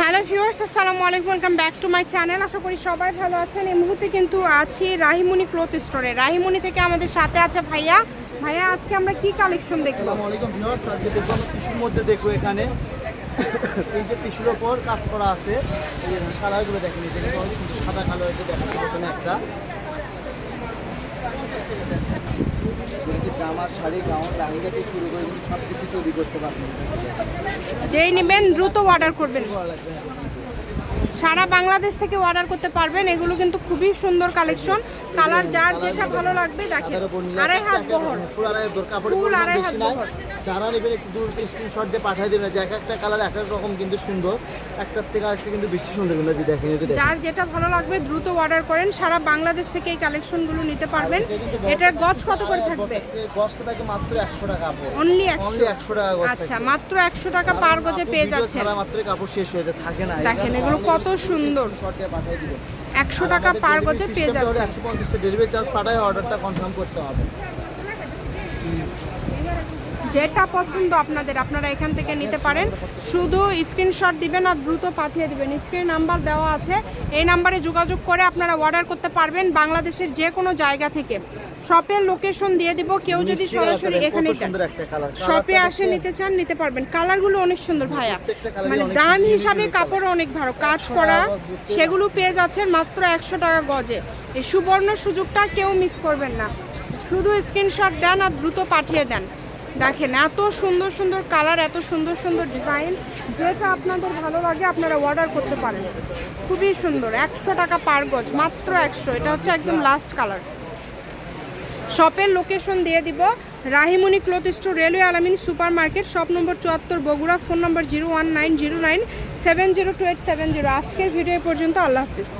Hello viewers, আসসালামু আলাইকুম, welcome back to my channel. আশা করি সবাই ভালো আছেন। এই মুহূর্তে কিন্তু আছি রাহিমণি ক্লথ স্টোরে। রাহিমণি থেকে আমাদের সাথে আছে ভাইয়া। ভাইয়া, আজকে আমরা কি কালেকশন দেখব? আসসালামু আলাইকুম ভিউয়ার্স, আজকে দেখব টিস্যুর মধ্যে দেখব এখানে। এই যে টিস্যুর কাজ করা আছে, এই কালারগুলো দেখেন, এই যে সাদা কালো প্রথমে একটা। জামা শাড়ি, গাউন, লাহিঙ্গা থেকে শুরু করে কিন্তু সব কিছু তৈরি করতে পারবেন যেই নেবেন দ্রুত অর্ডার করবেন। সারা বাংলাদেশ থেকে অর্ডার করতে পারবেন, এগুলো কিন্তু খুবই সুন্দর কালেকশন কালার যার যেটা ভালো লাগবে দেখেন। নীলা আড়াই হাত বহর। ফুল আড়াই হাত কাপড় ফুল আড়াই হাত বহর। যারা নেবেন একটু দূর স্ক্রিনশট দিয়ে পাঠিয়ে দেবেন। যে এক একটা কালার এক এক রকম কিন্তু সুন্দর। একটার থেকে আরেকটা কিন্তু বেশি সুন্দর কিন্তু যে দেখেন যার যেটা ভালো লাগবে দ্রুত অর্ডার করেন। সারা বাংলাদেশ থেকে এই কালেকশনগুলো নিতে পারবেন। এটার গজ কত করে থাকবে? গজটা থাকে মাত্র একশো টাকা কাপড় অনলি একশো। অনলি একশো টাকা গজ আচ্ছা মাত্র একশো টাকা পার গজে পেয়ে ছাড়া মাত্র কাপড় শেষ হয়ে যায় থাকে না। দেখেন, এগুলো কত সুন্দর। শর্ট দিয়ে পাঠিয়ে দিবেন। একশো টাকা পার গজে পেয়ে যাচ্ছে। একশো পঞ্চাশ ডেলিভারি চার্জ পাঠায় অর্ডারটা কনফার্ম করতে হবে। যেটা পছন্দ আপনাদের আপনারা এখান থেকে নিতে পারেন। শুধু স্ক্রিনশট দিবেন আর দ্রুত পাঠিয়ে দিবেন। স্ক্রিন নাম্বার দেওয়া আছে। এই নাম্বারে যোগাযোগ করে আপনারা অর্ডার করতে পারবেন বাংলাদেশের যে কোনো জায়গা থেকে। শপের লোকেশন দিয়ে দিব কেউ যদি সরাসরি এখানে শপে আসে নিতে চান নিতে পারবেন। কালারগুলো অনেক সুন্দর ভাইয়া। মানে দাম হিসাবে কাপড় অনেক ভালো। কাজ করা সেগুলো পেয়ে যাচ্ছেন মাত্র একশো টাকা গজে। এই সুবর্ণ সুযোগটা কেউ মিস করবেন না। শুধু স্ক্রিনশট দেন আর দ্রুত পাঠিয়ে দেন। দেখেন, এত সুন্দর সুন্দর কালার, এত সুন্দর সুন্দর ডিজাইন, যেটা আপনাদের ভালো লাগে আপনারা অর্ডার করতে পারেন। খুবই সুন্দর, একশো টাকা পার গজ, মাত্র একশো, এটা হচ্ছে একদম লাস্ট কালার শপের লোকেশন দিয়ে দিব, Rahimoni cloth store railway Alamin supermarket shop number চুয়াত্তর, Bogura phone number zero one nine zero nine seven zero two eight seven zero আজকের ভিডিও পর্যন্ত, আল্লাহ হাফিজ।